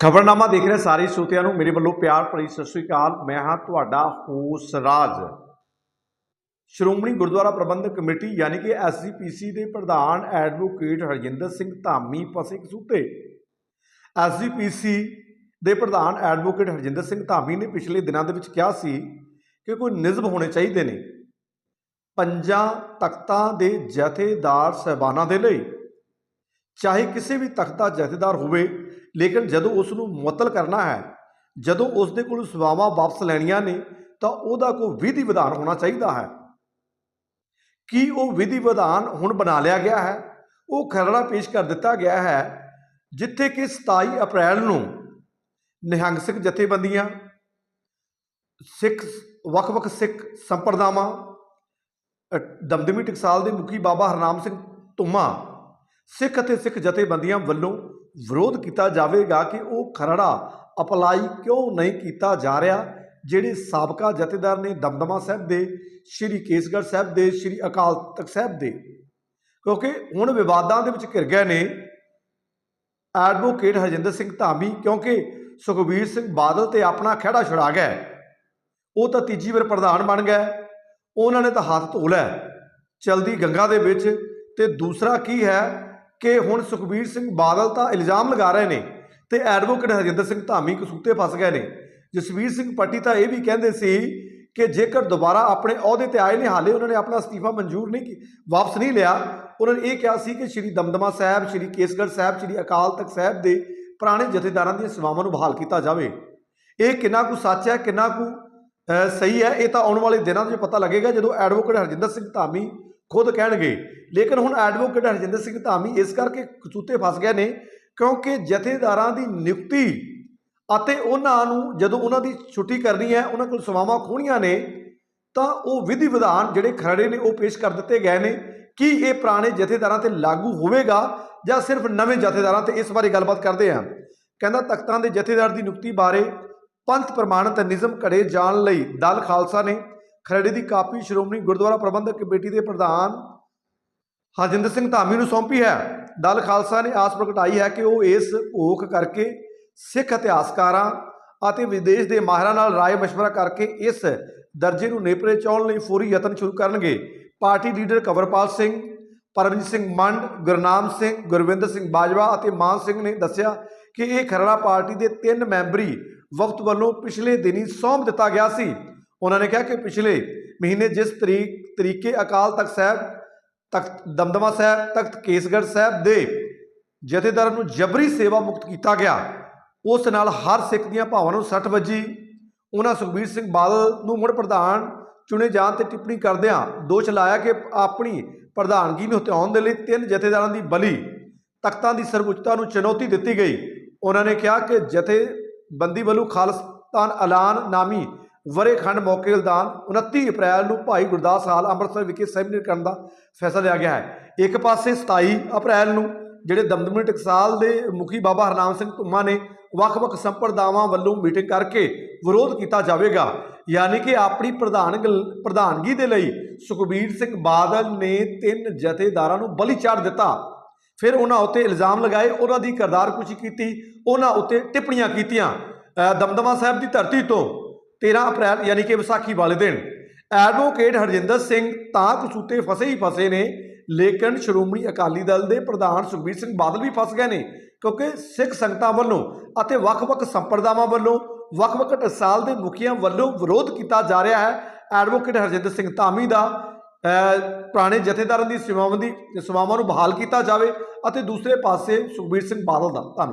ਖਬਰਨਾਮਾ ਦੇਖ ਰਹੇ ਸਾਰੇ ਸਰੋਤਿਆਂ ਨੂੰ ਮੇਰੇ ਵੱਲੋਂ ਪਿਆਰ ਭਰੀ ਸਤਿ ਸ੍ਰੀ ਅਕਾਲ। ਮੈਂ ਹਾਂ ਤੁਹਾਡਾ ਹੋਸ ਰਾਜ ਸ਼੍ਰੋਮਣੀ ਗੁਰਦੁਆਰਾ ਪ੍ਰਬੰਧਕ ਕਮੇਟੀ ਯਾਨੀ ਕਿ ਐਸਜੀਪੀਸੀ ਦੇ ਪ੍ਰਧਾਨ ਐਡਵੋਕੇਟ ਹਰਜਿੰਦਰ ਸਿੰਘ ਧਾਮੀ ਫਸੇ ਕਸੂਤੇ ਐਸਜੀਪੀਸੀ ਦੇ ਪ੍ਰਧਾਨ ਐਡਵੋਕੇਟ ਹਰਜਿੰਦਰ ਸਿੰਘ ਧਾਮੀ ਨੇ ਪਿਛਲੇ ਦਿਨਾਂ ਦੇ ਵਿੱਚ ਕਿਹਾ ਸੀ ਕਿ ਕੋਈ ਨਿਜ਼ਮ ਹੋਣੇ ਚਾਹੀਦੇ ਨੇ। ਪੰਜਾਂ ਤਖਤਾਂ ਦੇ ਜਥੇਦਾਰ ਸਹਿਬਾਨਾਂ ਦੇ ਲਈ। ਚਾਹੇ ਕਿਸੇ ਵੀ ਤਖਤ ਦਾ ਜਥੇਦਾਰ ਹੋਵੇ ਲੇਕਿਨ ਜਦੋਂ ਉਸ ਨੂੰ ਮੁਅੱਤਲ ਕਰਨਾ ਹੈ, ਜਦੋਂ ਉਸ ਦੇ ਕੋਲ ਸੇਵਾਵਾਂ ਵਾਪਸ ਲੈਣੀਆਂ ਨੇ, ਤਾਂ ਉਹਦਾ ਕੋਈ ਵਿਧੀ ਵਿਧਾਨ ਹੋਣਾ ਚਾਹੀਦਾ ਹੈ। ਕੀ ਉਹ ਵਿਧੀ ਵਿਧਾਨ ਹੁਣ ਬਣਾ ਲਿਆ ਗਿਆ ਹੈ? ਉਹ ਖਰੜਾ ਪੇਸ਼ ਕਰ ਦਿੱਤਾ ਗਿਆ ਹੈ, ਜਿੱਥੇ ਕਿ 27 ਅਪ੍ਰੈਲ ਨੂੰ ਨਿਹੰਗ ਸਿੰਘ ਜਥੇਬੰਦੀਆਂ, ਸਿੱਖ ਵੱਖ-ਵੱਖ ਸਿੱਖ ਸੰਪਰਦਾਵਾਂ ਦਮਦਮੀ ਟਕਸਾਲ ਦੇ ਮੁਖੀ ਬਾਬਾ ਹਰਨਾਮ ਸਿੰਘ ਧੁੰਮਾ, ਸਿੱਖ ਅਤੇ ਸਿੱਖ ਜਥੇਬੰਦੀਆਂ ਵੱਲੋਂ ਵਿਰੋਧ ਕੀਤਾ ਜਾਵੇਗਾ ਕਿ ਉਹ ਖਰੜਾ ਅਪਲਾਈ ਕਿਉਂ ਨਹੀਂ ਕੀਤਾ ਜਾ ਰਿਹਾ, ਜਿਹੜੇ ਸਾਬਕਾ ਜਥੇਦਾਰ ਨੇ ਦਮਦਮਾ ਸਾਹਿਬ ਦੇ, ਸ਼੍ਰੀ ਕੇਸਗੜ੍ਹ ਸਾਹਿਬ ਦੇ, ਸ਼੍ਰੀ ਅਕਾਲ ਤਖਤ ਸਾਹਿਬ ਦੇ। ਕਿਉਂਕਿ ਹੁਣ ਵਿਵਾਦਾਂ ਦੇ ਵਿੱਚ ਘਿਰ ਗਏ ਨੇ। ਐਡਵੋਕੇਟ ਹਰਜਿੰਦਰ ਸਿੰਘ ਧਾਮੀ, ਕਿਉਂਕਿ ਸੁਖਬੀਰ ਸਿੰਘ ਬਾਦਲ ਤੇ ਆਪਣਾ ਖਹਿੜਾ ਛੁਡਾ ਗਿਆ ਉਹ ਤਾਂ ਤੀਜੀ ਵਾਰ ਪ੍ਰਧਾਨ ਬਣ ਗਏ ਉਹਨਾਂ ਨੇ ਤਾਂ ਹੱਥ ਧੋ ਲਿਆ ਚਲਦੀ ਗੰਗਾ ਦੇ ਵਿੱਚ ਤੇ ਦੂਸਰਾ ਕੀ ਹੈ? ਕਿ ਹੁਣ ਸੁਖਬੀਰ ਸਿੰਘ ਬਾਦਲ ਤਾਂ ਇਲਜ਼ਾਮ ਲਗਾ ਰਹੇ ਨੇ ਤੇ ਐਡਵੋਕੇਟ ਹਰਜਿੰਦਰ ਸਿੰਘ ਧਾਮੀ ਕਸੂਤੇ ਫਸ ਗਏ ਨੇ। ਜਸਵੀਰ ਸਿੰਘ ਪੱਟੀ ਤਾਂ ਇਹ ਵੀ ਕਹਿੰਦੇ ਸੀ ਕਿ ਜੇਕਰ ਦੁਬਾਰਾ ਆਪਣੇ ਅਹੁਦੇ ਤੇ ਆਏ ਨੇ, ਹਾਲੇ ਉਹਨਾਂ ਨੇ ਆਪਣਾ ਅਸਤੀਫਾ ਮਨਜ਼ੂਰ ਨਹੀਂ ਵਾਪਸ ਨਹੀਂ ਲਿਆ। ਉਹਨਾਂ ਨੇ ਇਹ ਕਿਹਾ ਸੀ ਕਿ ਸ਼੍ਰੀ ਦਮਦਮਾ ਸਾਹਿਬ, ਸ਼੍ਰੀ ਕੇਸਗੜ੍ਹ ਸਾਹਿਬ, ਸ਼੍ਰੀ ਅਕਾਲ ਤਖਤ ਸਾਹਿਬ ਦੇ ਪੁਰਾਣੇ ਜਥੇਦਾਰਾਂ ਦੀਆਂ ਸੇਵਾਵਾਂ ਨੂੰ ਬਹਾਲ ਕੀਤਾ ਜਾਵੇ। ਇਹ ਕਿੰਨਾ ਕੁ ਸੱਚ ਹੈ, ਕਿੰਨਾ ਕੁ ਸਹੀ ਹੈ, ਇਹ ਤਾਂ ਆਉਣ ਵਾਲੇ ਦਿਨਾਂ 'ਚ ਪਤਾ ਲੱਗੇਗਾ। ਜਦੋਂ ਐਡਵੋਕੇਟ ਹਰਜਿੰਦਰ ਸਿੰਘ ਧਾਮੀ ਖੁਦ ਕਹਿਣਗੇ। ਲੇਕਿਨ ਹੁਣ ਐਡਵੋਕੇਟ ਹਰਜਿੰਦਰ ਸਿੰਘ ਧਾਮੀ ਇਸ ਕਰਕੇ ਕਸੂਤੇ ਫਸ ਗਏ ਨੇ ਕਿਉਂਕਿ ਜਥੇਦਾਰਾਂ ਦੀ ਨਿਯੁਕਤੀ ਅਤੇ ਉਹਨਾਂ ਨੂੰ ਜਦੋਂ ਉਹਨਾਂ ਦੀ ਛੁੱਟੀ ਕਰਨੀ ਹੈ, ਉਹਨਾਂ ਕੋਲ ਸੇਵਾਵਾਂ ਖੋਣੀਆਂ ਨੇ, ਤਾਂ ਉਹ ਵਿਧੀ ਵਿਧਾਨ ਜਿਹੜੇ ਖਰੜੇ ਨੇ, ਉਹ ਪੇਸ਼ ਕਰ ਦਿੱਤੇ ਗਏ ਨੇ। ਕੀ ਇਹ ਪੁਰਾਣੇ ਜਥੇਦਾਰਾਂ ਤੇ ਲਾਗੂ ਹੋਵੇਗਾ ਜਾਂ ਸਿਰਫ ਨਵੇਂ ਜਥੇਦਾਰਾਂ ਤੇ ਇਸ ਬਾਰੇ ਗੱਲਬਾਤ ਕਰਦੇ ਹਾਂ। ਕਹਿੰਦਾ, ਤਖਤਾਂ ਦੇ ਜਥੇਦਾਰ ਦੀ ਨਿਯੁਕਤੀ ਬਾਰੇ ਪੰਥ ਪ੍ਰਮਾਣਿਤ ਨਿਯਮ ਘੜੇ ਜਾਣ ਲਈ ਦਲ ਖਾਲਸਾ ਨੇ ਖਰੜੇ ਦੀ ਕਾਪੀ ਸ਼੍ਰੋਮਣੀ ਗੁਰਦੁਆਰਾ ਪ੍ਰਬੰਧਕ ਕਮੇਟੀ ਦੇ ਪ੍ਰਧਾਨ ਹਰਜਿੰਦਰ ਸਿੰਘ ਧਾਮੀ ਨੂੰ ਸੌਂਪੀ ਹੈ। ਦਲ ਖਾਲਸਾ ਨੇ ਆਸ ਪ੍ਰਗਟਾਈ ਹੈ ਕਿ ਉਹ ਇਸ ਭੋਖ ਕਰਕੇ ਸਿੱਖ ਇਤਿਹਾਸਕਾਰਾਂ ਅਤੇ ਵਿਦੇਸ਼ ਦੇ ਮਾਹਿਰਾਂ ਨਾਲ ਰਾਏ ਮਸ਼ਵਰਾ ਕਰਕੇ ਇਸ ਦਰਜੇ ਨੂੰ ਨੇਪਰੇ ਚਾਉਣ ਲਈ ਫੌਰੀ ਯਤਨ ਸ਼ੁਰੂ ਕਰਨਗੇ। ਪਾਰਟੀ ਲੀਡਰ ਕਵਰਪਾਲ ਸਿੰਘ, ਪਰਮਜੀਤ ਸਿੰਘ ਮੰਡ, ਗੁਰਨਾਮ ਸਿੰਘ, ਗੁਰਵਿੰਦਰ ਸਿੰਘ ਬਾਜਵਾ ਅਤੇ ਮਾਨ ਸਿੰਘ ਨੇ ਦੱਸਿਆ ਕਿ ਇਹ ਖਰੜਾ ਪਾਰਟੀ ਦੇ ਤਿੰਨ ਮੈਂਬਰੀ ਵਫਦ ਵੱਲੋਂ ਪਿਛਲੇ ਦਿਨੀ ਸੌਂਪ ਦਿੱਤਾ ਗਿਆ ਸੀ। ਉਹਨਾਂ ਨੇ ਕਿਹਾ ਕਿ ਪਿਛਲੇ ਮਹੀਨੇ ਜਿਸ ਤਰੀਕ, ਤਰੀਕੇ ਅਕਾਲ ਤਖਤ ਸਾਹਿਬ, ਤਖਤ ਦਮਦਮਾ ਸਾਹਿਬ, ਤਖਤ ਕੇਸਗੜ੍ਹ ਸਾਹਿਬ ਦੇ ਜਥੇਦਾਰਾਂ ਨੂੰ ਜਬਰੀ ਸੇਵਾ ਮੁਕਤ ਕੀਤਾ ਗਿਆ, ਉਸ ਨਾਲ ਹਰ ਸਿੱਖ ਦੀਆਂ ਭਾਵਾਂ ਨੂੰ ਸੱਟ ਵੱਜੀ। ਉਹਨਾਂ ਸੁਖਬੀਰ ਸਿੰਘ ਬਾਦਲ ਨੂੰ ਮੁੜ ਪ੍ਰਧਾਨ ਚੁਣੇ ਜਾਣ ਤੇ ਟਿੱਪਣੀ ਕਰਦਿਆਂ ਦੋਸ਼ ਲਾਇਆ ਕਿ ਆਪਣੀ ਪ੍ਰਧਾਨਗੀ ਨੂੰ ਹਟਾਉਣ ਦੇ ਲਈ ਤਿੰਨ ਜਥੇਦਾਰਾਂ ਦੀ ਬਲੀ ਤਖਤਾਂ ਦੀ ਸਰਵਉੱਚਤਾ ਨੂੰ ਚੁਣੌਤੀ ਦਿੱਤੀ ਗਈ। ਉਹਨਾਂ ਨੇ ਕਿਹਾ ਕਿ ਜਥੇਬੰਦੀ ਵੱਲੋਂ ਖਾਲਸਤਾਨ ਐਲਾਨ ਨਾਮੀ ਵਰੇਖੰਡ ਮੌਕੇ ਐਲਾਨ 29 ਅਪ੍ਰੈਲ ਨੂੰ ਭਾਈ ਗੁਰਦਾਸ ਹਾਲ ਅੰਮ੍ਰਿਤਸਰ ਵਿਖੇ ਸੈਮੀਨਾਰ ਕਰਨ ਦਾ ਫੈਸਲਾ ਲਿਆ ਗਿਆ ਹੈ। ਇੱਕ ਪਾਸੇ 27 ਅਪ੍ਰੈਲ ਨੂੰ ਜਿਹੜੇ ਦਮਦਮੀ ਟਕਸਾਲ ਦੇ ਮੁਖੀ ਬਾਬਾ ਹਰਨਾਮ ਸਿੰਘ ਧੁੰਮਾ ਨੇ ਵੱਖ-ਵੱਖ ਸੰਪਰਦਾਵਾਂ ਵੱਲੋਂ ਮੀਟਿੰਗ ਕਰਕੇ ਵਿਰੋਧ ਕੀਤਾ ਜਾਵੇਗਾ। ਯਾਨੀ ਕਿ ਆਪਣੀ ਪ੍ਰਧਾਨ ਪ੍ਰਧਾਨਗੀ ਦੇ ਲਈ ਸੁਖਬੀਰ ਸਿੰਘ ਬਾਦਲ ਨੇ ਤਿੰਨ ਜਥੇਦਾਰਾਂ ਨੂੰ ਬਲੀ ਚਾੜ ਦਿੱਤਾ। ਫਿਰ ਉਹਨਾਂ ਉੱਤੇ ਇਲਜ਼ਾਮ ਲਗਾਏ, ਉਹਨਾਂ ਦੀ ਕਰਦਾਰਕੁਸ਼ੀ ਕੀਤੀ, ਉਹਨਾਂ ਉੱਤੇ ਟਿੱਪਣੀਆਂ ਕੀਤੀਆਂ। ਦਮਦਮਾ ਸਾਹਿਬ ਦੀ ਧਰਤੀ ਤੋਂ 13 ਅਪ੍ਰੈਲ ਯਾਨੀ ਕਿ ਵਿਸਾਖੀ ਵਾਲੇ ਦਿਨ। ਐਡਵੋਕੇਟ ਹਰਜਿੰਦਰ ਸਿੰਘ ਤਾਂ ਕਸੂਤੇ ਫਸੇ ਹੀ ਫਸੇ ਨੇ, ਲੇਕਿਨ ਸ਼੍ਰੋਮਣੀ ਅਕਾਲੀ ਦਲ ਦੇ ਪ੍ਰਧਾਨ ਸੁਖਬੀਰ ਸਿੰਘ ਬਾਦਲ ਵੀ ਫਸ ਗਏ ਨੇ, ਕਿਉਂਕਿ ਸਿੱਖ ਸੰਗਤਾਂ ਵੱਲੋਂ ਅਤੇ ਵੱਖ-ਵੱਖ ਸੰਪਰਦਾਵਾਂ ਵੱਲੋਂ, ਵੱਖ-ਵੱਖ ਟਕਸਾਲ ਦੇ ਮੁਖੀਆਂ ਵੱਲੋਂ ਵਿਰੋਧ ਕੀਤਾ ਜਾ ਰਿਹਾ ਹੈ। ਐਡਵੋਕੇਟ ਹਰਜਿੰਦਰ ਸਿੰਘ ਧਾਮੀ ਦਾ ਪੁਰਾਣੇ ਜਥੇਦਾਰਾਂ ਦੀ ਸੇਵਾਵਾਂ ਦੀ, ਸੇਵਾਵਾਂ ਨੂੰ ਬਹਾਲ ਕੀਤਾ ਜਾਵੇ ਅਤੇ ਦੂਸਰੇ ਪਾਸੇ ਸੁਖਬੀਰ ਸਿੰਘ ਬਾਦਲ ਦਾ ਧੰਨਵਾਦ।